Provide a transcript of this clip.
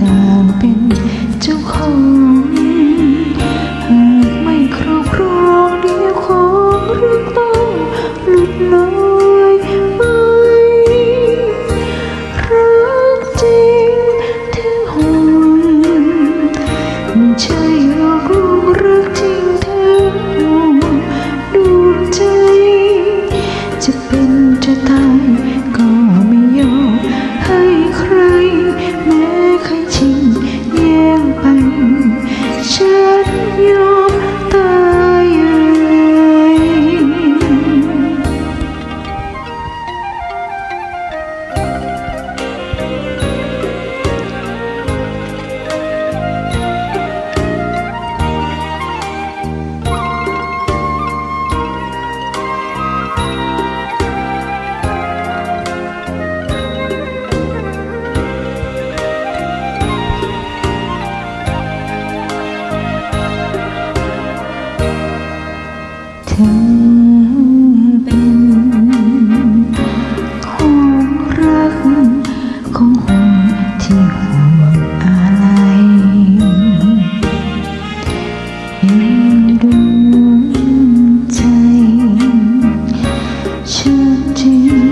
ต่างเป็นเจ้าของหากไม่ครอบครองเดียวของเรื่องต้องหลุดลอยไปรักจริงแท้ห่วงไม่ใช่หลอกลวงรักจริงแท้ห่วงดวงใจ จะเป็นจะตาย น 静